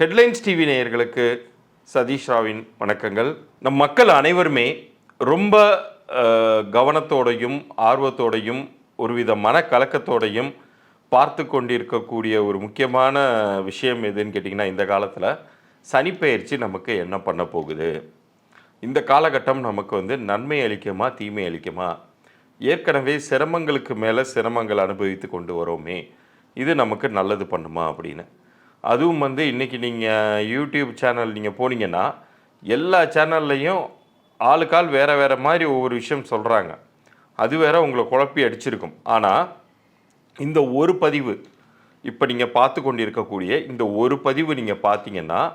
Headlines TV நேயர்களுக்கு சதீஷ் ராவின் வணக்கங்கள். நம் மக்கள் அனைவருமே ரொம்ப கவனத்தோடையும் ஆர்வத்தோடையும் ஒருவித மனக்கலக்கத்தோடையும் பார்த்து கொண்டிருக்கக்கூடிய ஒரு முக்கியமான விஷயம் எதுன்னு கேட்டிங்கன்னா இந்த காலத்தில் சனிப்பெயர்ச்சி நமக்கு என்ன பண்ண போகுது? இந்த காலகட்டம் நமக்கு வந்து நன்மை அளிக்குமா தீமை அளிக்குமா? ஏற்கனவே சிரமங்களுக்கு மேலே சிரமங்கள் அனுபவித்து கொண்டு வரோமே. இது நமக்கு நல்லது பண்ணுமா அப்படின்னு. அதுவும் வந்து இன்றைக்கி நீங்கள் யூடியூப் சேனல் நீங்கள் போனீங்கன்னா எல்லா சேனல்லையும் ஆளுக்கால் வேறு வேறு மாதிரி ஒவ்வொரு விஷயம் சொல்கிறாங்க அது வேற உங்களை குழப்பி அடிச்சிருக்கும். ஆனால் இந்த ஒரு பதிவு இப்போ நீங்கள் பார்த்து கொண்டு இருக்கக்கூடிய இந்த ஒரு பதிவு நீங்கள் பார்த்தீங்கன்னா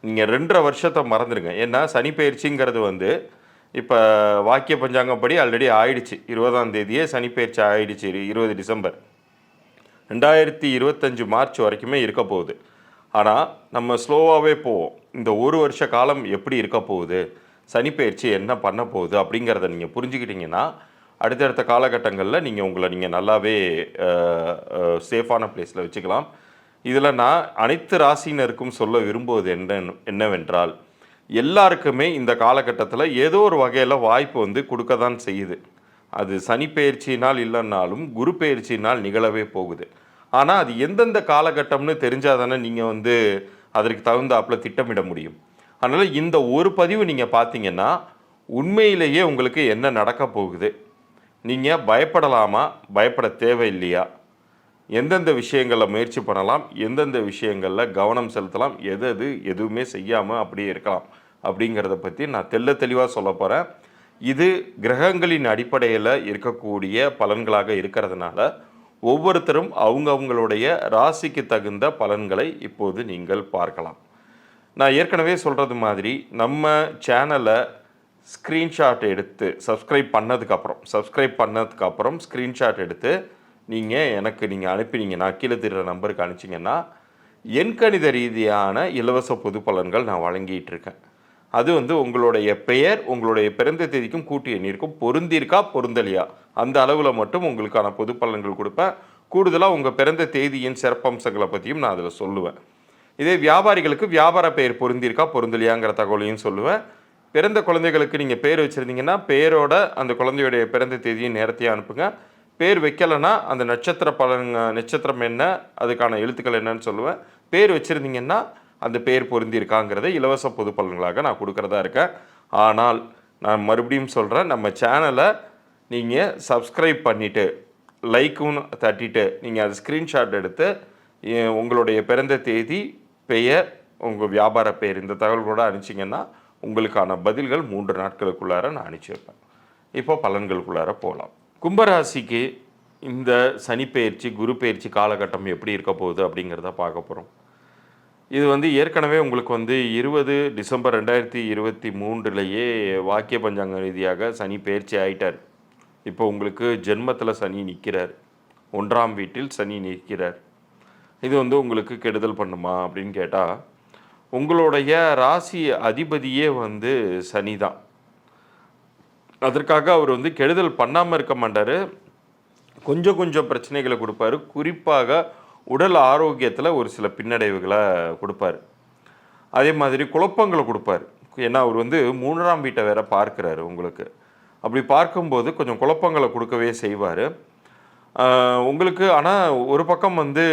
நீங்கள் ரெண்டரை வருஷத்தை மறந்துடுங்க ஏன்னா சனி பயிற்சிங்கிறது வந்து இப்போ வாக்கிய பஞ்சாங்கப்படி ஆல்ரெடி ஆயிடுச்சு. இருபதாம் தேதியே சனி பயிற்சி ஆயிடுச்சு இரு- இருபது டிசம்பர். ரெண்டாயிரத்தி இருபத்தஞ்சு மார்ச் வரைக்குமே இருக்க போகுது. ஆனால் நம்ம ஸ்லோவாகவே போவோம். இந்த ஒரு வருஷ காலம் எப்படி இருக்க போகுது? சனிப்பெயர்ச்சி என்ன பண்ண போகுது? அப்படிங்கிறத நீங்கள் புரிஞ்சுக்கிட்டிங்கன்னா அடுத்தடுத்த காலகட்டங்களில் நீங்கள் உங்களை நீங்கள் நல்லாவே சேஃபான பிளேஸில் வச்சுக்கலாம். இதில் நான் அனைத்து ராசினருக்கும் சொல்ல விரும்புவது என்ன என்னவென்றால் எல்லாருக்குமே இந்த காலகட்டத்தில் ஏதோ ஒரு வகையில் வாய்ப்பு வந்து கொடுக்க தான் செய்யுது. அது சனி பெயர்ச்சியினால் இல்லைன்னாலும் குரு பெயர்ச்சியினால் நிகழவே போகுது. ஆனால் அது எந்தெந்த காலகட்டம்னு தெரிஞ்சால் தானே நீங்கள் வந்து அதற்கு தகுந்தாப்புல திட்டமிட முடியும். அதனால் இந்த ஒரு பதிவு நீங்கள் பார்த்தீங்கன்னா உண்மையிலேயே உங்களுக்கு என்ன நடக்க போகுது? நீங்கள் பயப்படலாமா? பயப்பட தேவையில்லையா? எந்தெந்த விஷயங்களில் முயற்சி பண்ணலாம்? எந்தெந்த விஷயங்களில் கவனம் செலுத்தலாம்? எது எது எதுவுமே செய்யாமல் அப்படியே இருக்கலாம். அப்படிங்கிறத பற்றி நான் தெள்ள தெளிவாக சொல்ல போகிறேன் இது கிரகங்களின் அடிப்படையில் இருக்கக்கூடிய பலன்களாக இருக்கிறதுனால ஒவ்வொருத்தரும் அவங்கவங்களுடைய ராசிக்கு தகுந்த பலன்களை இப்போது நீங்கள் பார்க்கலாம். நான் ஏற்கனவே சொல்கிறது மாதிரி நம்ம சேனலை ஸ்க்ரீன்ஷாட் எடுத்து சப்ஸ்கிரைப் பண்ணதுக்கப்புறம் சப்ஸ்கிரைப் பண்ணதுக்கப்புறம் ஸ்க்ரீன்ஷாட் எடுத்து நீங்கள் எனக்கு நீங்கள் அனுப்பினீங்கன்னா கீழே தெரிகிற நம்பருக்கு அனுப்பிச்சிங்கன்னா எண்கணித ரீதியான இலவச பொது பலன்கள் நான் வழங்கிட்டு இருக்கேன். அது வந்து உங்களுடைய பெயர் உங்களுடைய பிறந்த தேதிக்கும் கூட்டு எண்ணிற்கும் பொருந்திருக்கா பொருந்தலையா? அந்த அளவில் மட்டும் உங்களுக்கான பொது பலன்கள் கொடுப்பேன் கூடுதலாக உங்கள் பிறந்த தேதியின் சிறப்பம்சங்களை பற்றியும் நான் அதில் சொல்லுவேன். இதே வியாபாரிகளுக்கு வியாபார பெயர் பொருந்திருக்கா பொருந்தலையாங்கிற தகவலையும் சொல்லுவேன் பிறந்த குழந்தைகளுக்கு நீங்கள் பேர் வச்சுருந்தீங்கன்னா பேரோட அந்த குழந்தையுடைய பிறந்த தேதியும் நேரத்தையும் அனுப்புங்க. பேர் வைக்கலைன்னா அந்த நட்சத்திர பலன் நட்சத்திரம் என்ன அதுக்கான எழுத்துக்கள் என்னன்னு சொல்லுவேன் பேர் வச்சுருந்தீங்கன்னா அந்த பேர் பொருந்திருக்காங்கிறத இலவச பொது பலன்களாக நான் கொடுக்குறதா இருக்கேன். ஆனால் நான் மறுபடியும் சொல்கிறேன் நம்ம சேனலை நீங்கள் சப்ஸ்கிரைப் பண்ணிவிட்டு லைக்கும் தட்டிட்டு நீங்கள் அது ஸ்க்ரீன்ஷாட் எடுத்து உங்களுடைய பிறந்த தேதி பெயர் உங்கள் வியாபார பெயர் இந்த தகவல்களோடு அனுப்பிச்சிங்கன்னா உங்களுக்கான பதில்கள் மூன்று நாட்களுக்குள்ளார நான் அனுப்பிச்சிருப்பேன். இப்போ பலன்களுக்குள்ளார போகலாம் கும்பராசிக்கு இந்த சனி பெயர்ச்சி குரு பெயர்ச்சி காலகட்டம் எப்படி இருக்க போகுது அப்படிங்கிறத பார்க்க போகிறோம் இது வந்து ஏற்கனவே உங்களுக்கு வந்து இருபது டிசம்பர் ரெண்டாயிரத்தி இருபத்தி மூன்றுலேயே வாக்கிய பஞ்சாங்க ரீதியாக சனி பயிற்சி ஆயிட்டார். இப்போ உங்களுக்கு ஜென்மத்தில் சனி நிற்கிறார் ஒன்றாம் வீட்டில் சனி நிற்கிறார். இது வந்து உங்களுக்கு கெடுதல் பண்ணுமா அப்படின்னு கேட்டால் உங்களுடைய ராசி அதிபதியே வந்து சனி தான். அதற்காக அவர் வந்து கெடுதல் பண்ணாமல் இருக்க மாட்டார். கொஞ்சம் கொஞ்சம் பிரச்சனைகளை கொடுப்பாரு. குறிப்பாக உடல் ஆரோக்கியத்தில் ஒரு சில பின்னடைவுகளை கொடுப்பாரு. அதே மாதிரி குழப்பங்களை கொடுப்பாரு. ஏன்னா அவர் வந்து மூன்றாம் வீட்டை வேற பார்க்குறாரு உங்களுக்கு. அப்படி பார்க்கும்போது கொஞ்சம் குழப்பங்களை கொடுக்கவே செய்வார். உங்களுக்கு ஆனால் ஒரு பக்கம் வந்து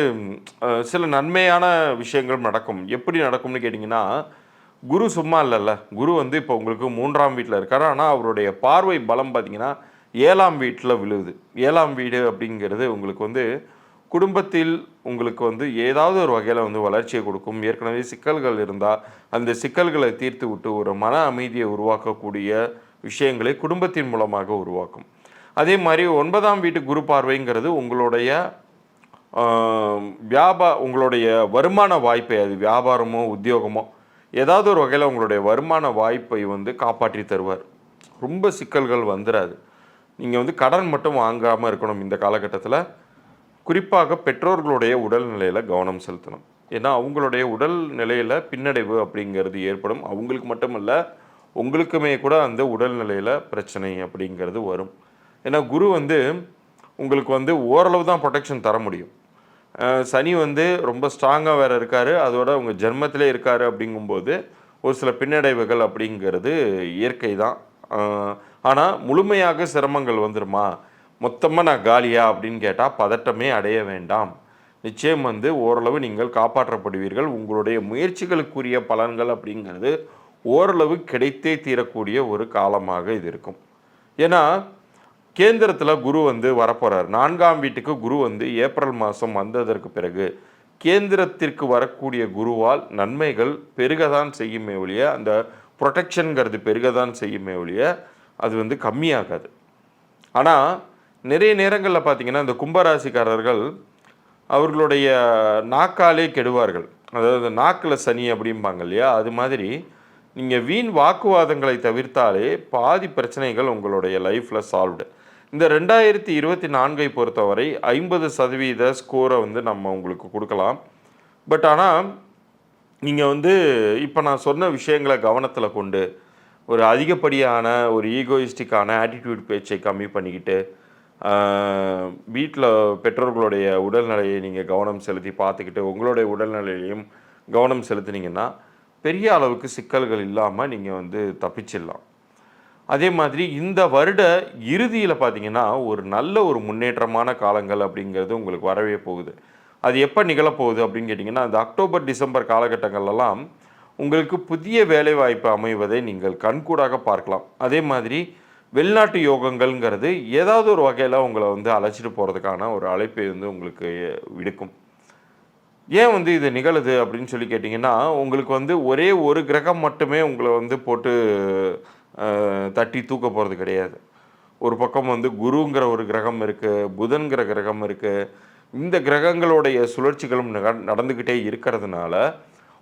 சில நன்மையான விஷயங்கள் நடக்கும். எப்படி நடக்கும்னு கேட்டிங்கன்னா குரு சும்மா இல்லைல்ல. குரு வந்து இப்போ உங்களுக்கு மூன்றாம் வீட்டில் இருக்கார். ஆனால் அவருடைய பார்வை பலம் பார்த்திங்கன்னா ஏழாம் வீட்டில் விழுது. ஏழாம் வீடு அப்படிங்கிறது உங்களுக்கு வந்து குடும்பத்தில் உங்களுக்கு வந்து ஏதாவது ஒரு வகையில் வந்து வளர்ச்சியை கொடுக்கும். ஏற்கனவே சிக்கல்கள் இருந்தால் அந்த சிக்கல்களை தீர்த்து விட்டு ஒரு மன அமைதியை உருவாக்கக்கூடிய விஷயங்களை குடும்பத்தின் மூலமாக உருவாக்கும். அதே மாதிரி ஒன்பதாம் வீட்டு குரு பார்வைங்கிறது உங்களுடைய வியாபா உங்களுடைய வருமான வாய்ப்பை அது வியாபாரமோ உத்தியோகமோ ஏதாவது ஒரு வகையில் உங்களுடைய வருமான வாய்ப்பை வந்து காப்பாற்றி தருவார். ரொம்ப சிக்கல்கள் வந்துடாது நீங்கள் வந்து கடன் மட்டும் வாங்காமல் இருக்கணும் இந்த காலகட்டத்தில். குறிப்பாக பெற்றோர்களுடைய உடல்நிலையில் கவனம் செலுத்தணும். ஏன்னா அவங்களுடைய உடல் நிலையில் பின்னடைவு அப்படிங்கிறது ஏற்படும். அவங்களுக்கு மட்டுமல்ல உங்களுக்குமே கூட அந்த உடல்நிலையில் பிரச்சனை அப்படிங்கிறது வரும். ஏன்னா குரு வந்து உங்களுக்கு வந்து ஓரளவு தான் ப்ரொடெக்ஷன் தர முடியும். சனி வந்து ரொம்ப ஸ்ட்ராங்காக வேறு இருக்கார். அதோட உங்கள் ஜென்மத்திலே இருக்கார் அப்படிங்கும்போது ஒரு சில பின்னடைவுகள் அப்படிங்கிறது இயற்கை தான். ஆனால் முழுமையாக சிரமங்கள் வந்துருமா? மொத்தமாக நான் காலியா அப்படின்னு கேட்டால் பதட்டமே அடைய வேண்டாம். நிச்சயம் வந்து ஓரளவு நீங்கள் காப்பாற்றப்படுவீர்கள். உங்களுடைய முயற்சிகளுக்குரிய பலன்கள் அப்படிங்கிறது ஓரளவு கிடைத்தே தீரக்கூடிய ஒரு காலமாக இது இருக்கும். ஏன்னா கேந்திரத்தில் குரு வந்து வரப்போகிறார் நான்காம் வீட்டுக்கு குரு வந்து ஏப்ரல் மாதம் வந்ததற்கு பிறகு கேந்திரத்திற்கு வரக்கூடிய குருவால் நன்மைகள் பெருகதான் செய்யுமே ஒழிய அந்த ப்ரொடெக்ஷனுங்கிறது பெருகதான் செய்யுமே ஒழிய அது வந்து கம்மியாகாது. ஆனால் நிறைய நேரங்களில் பார்த்தீங்கன்னா இந்த கும்பராசிக்காரர்கள் அவர்களுடைய நாக்காலே கெடுவார்கள். அதாவது நாக்கில் சனி அப்படிம்பாங்க இல்லையா? அது மாதிரி நீங்கள் வீண் வாக்குவாதங்களை தவிர்த்தாலே பாதி பிரச்சனைகள் உங்களுடைய லைஃப்பில் சால்வ்டு. இந்த ரெண்டாயிரத்தி இருபத்தி நான்கை பொறுத்தவரை ஐம்பது சதவீத ஸ்கோரை வந்து நம்ம உங்களுக்கு கொடுக்கலாம். பட் ஆனால் நீங்கள் வந்து இப்போ நான் சொன்ன விஷயங்களை கவனத்தில் கொண்டு ஒரு அதிகப்படியான ஒரு ஈகோயிஸ்டிக்கான ஆட்டிடியூட் பேச்சை கம்மி பண்ணிக்கிட்டு வீட்டில் பெற்றோர்களுடைய உடல்நிலையை நீங்கள் கவனம் செலுத்தி பார்த்துக்கிட்டு உங்களுடைய உடல்நிலையிலையும் கவனம் செலுத்துனீங்கன்னா பெரிய அளவுக்கு சிக்கல்கள் இல்லாமல் நீங்கள் வந்து தப்பிச்சிடலாம். அதே மாதிரி இந்த வருட இறுதியில் பார்த்தீங்கன்னா ஒரு நல்ல ஒரு முன்னேற்றமான காலங்கள் அப்படிங்கிறது உங்களுக்கு வரவே போகுது. அது எப்போ நிகழப்போகுது அப்படின்னு கேட்டிங்கன்னா அந்த அக்டோபர் டிசம்பர் காலகட்டங்கள்லாம் உங்களுக்கு புதிய வேலைவாய்ப்பு அமைவதை நீங்கள் கண்கூடாக பார்க்கலாம். அதே மாதிரி வெளிநாட்டு யோகங்கள்ங்கிறது ஏதாவது ஒரு வகையில் உங்களை வந்து அழைச்சிட்டு போகிறதுக்கான ஒரு அழைப்பை வந்து உங்களுக்கு விடுக்கும். ஏன் வந்து இது நிகழுது அப்படின்னு சொல்லி கேட்டிங்கன்னா உங்களுக்கு வந்து ஒரே ஒரு கிரகம் மட்டுமே உங்களை வந்து போட்டு தட்டி தூக்க போகிறது கிடையாது. ஒரு பக்கம் வந்து குருங்கிற ஒரு கிரகம் இருக்குது புதன்கிற கிரகம் இருக்குது இந்த கிரகங்களுடைய சுழற்சிகளும் நக- நடந்துக்கிட்டே இருக்கிறதுனால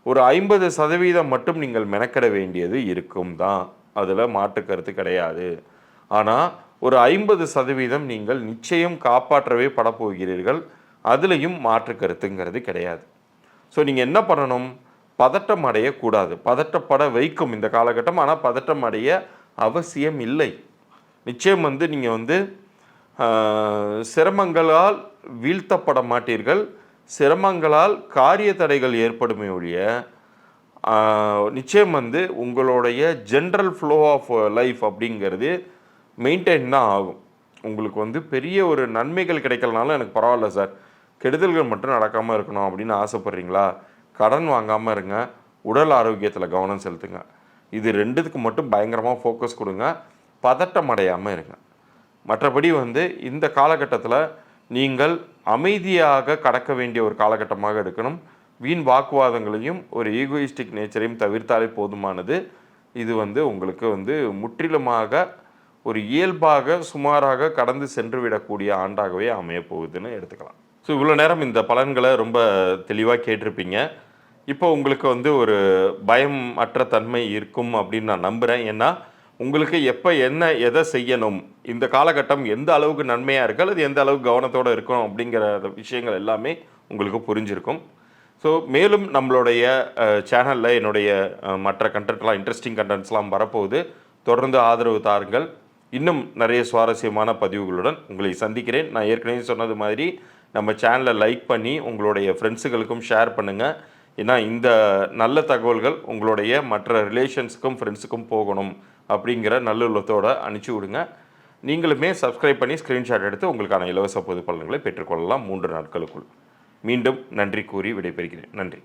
ஒரு ஐம்பது சதவீதம் மட்டும் நீங்கள் மெனக்கிட வேண்டியது இருக்கும் தான். அதில் மாற்று கருத்து கிடையாது. ஆனால் ஒரு ஐம்பது சதவீதம் நீங்கள் நிச்சயம் காப்பாற்றவே படப்போகிறீர்கள். அதுலேயும் மாற்று கருத்துங்கிறது கிடையாது. ஸோ நீங்கள் என்ன பண்ணணும்? பதட்டம் அடையக்கூடாது பதட்டப்பட வைக்கும் இந்த காலகட்டம். ஆனால் பதட்டம் அடைய அவசியம் இல்லை. நிச்சயம் வந்து நீங்கள் வந்து சிரமங்களால் வீழ்த்தப்பட மாட்டீர்கள். சிரமங்களால் காரிய தடைகள் ஏற்படுமே ஒழிய நிச்சயம் வந்து உங்களுடைய ஜென்ரல் ஃப்ளோ ஆஃப் லைஃப் அப்படிங்கிறது மெயின்டைன் தான் ஆகும். உங்களுக்கு வந்து பெரிய ஒரு நன்மைகள் கிடைக்கலனாலும் எனக்கு பரவாயில்ல சார். கெடுதல்கள் மட்டும் நடக்காமல் இருக்கணும் அப்படின்னு ஆசைப்பட்றீங்களா? கடன் வாங்காமல் இருங்க. உடல் ஆரோக்கியத்தில் கவனம் செலுத்துங்க. இது ரெண்டுத்துக்கு மட்டும் பயங்கரமாக ஃபோக்கஸ் கொடுங்க. பதட்டம் அடையாமல் இருங்க. மற்றபடி வந்து இந்த காலகட்டத்தில் நீங்கள் அமைதியாக கடக்க வேண்டிய ஒரு காலகட்டமாக எடுக்கணும். வீண் வாக்குவாதங்களையும் ஒரு ஈகோயிஸ்டிக் நேச்சரையும் தவிர்த்தாலே போதுமானது. இது வந்து உங்களுக்கு வந்து முற்றிலுமாக ஒரு இயல்பாக சுமாராக கடந்து சென்று விடக்கூடிய ஆண்டாகவே அமையப்போகுதுன்னு எடுத்துக்கலாம். ஸோ இவ்வளோ நேரம் இந்த பலன்களை ரொம்ப தெளிவாக கேட்டிருப்பீங்க. இப்போ உங்களுக்கு வந்து ஒரு பயம் அற்ற தன்மை இருக்கும் அப்படின்னு நான் நம்புகிறேன் ஏன்னா உங்களுக்கு எப்போ என்ன எதை செய்யணும் இந்த காலகட்டம் எந்த அளவுக்கு நன்மையாக இருக்கு அல்லது எந்த அளவுக்கு கவனத்தோடு இருக்கும் அப்படிங்கிற விஷயங்கள் எல்லாமே உங்களுக்கு புரிஞ்சிருக்கும். ஸோ மேலும் நம்மளுடைய சேனலில் என்னுடைய மற்ற கண்டென்ட்லாம் இன்ட்ரெஸ்டிங் கண்டென்ட்ஸ்லாம் வரப்போகுது. தொடர்ந்து ஆதரவு தாருங்கள். இன்னும் நிறைய சுவாரஸ்யமான பதிவுகளுடன் உங்களை சந்திக்கிறேன். நான் ஏற்கனவே சொன்னது மாதிரி நம்ம சேனலை லைக் பண்ணி உங்களுடைய ஃப்ரெண்ட்ஸுகளுக்கும் ஷேர் பண்ணுங்கள் ஏன்னா இந்த நல்ல தகவல்கள் உங்களுடைய மற்ற ரிலேஷன்ஸுக்கும் ஃப்ரெண்ட்ஸுக்கும் போகணும் அப்படிங்கிற நல்லுள்ளத்தோடு அனுப்பிச்சி விடுங்க. நீங்களுமே சப்ஸ்கிரைப் பண்ணி ஸ்க்ரீன்ஷாட் எடுத்து உங்களுக்கான இலவச பொது பலன்களை பெற்றுக்கொள்ளலாம் மூன்று நாட்களுக்குள். மீண்டும் நன்றி கூறி விடைபெறுகிறேன். நன்றி.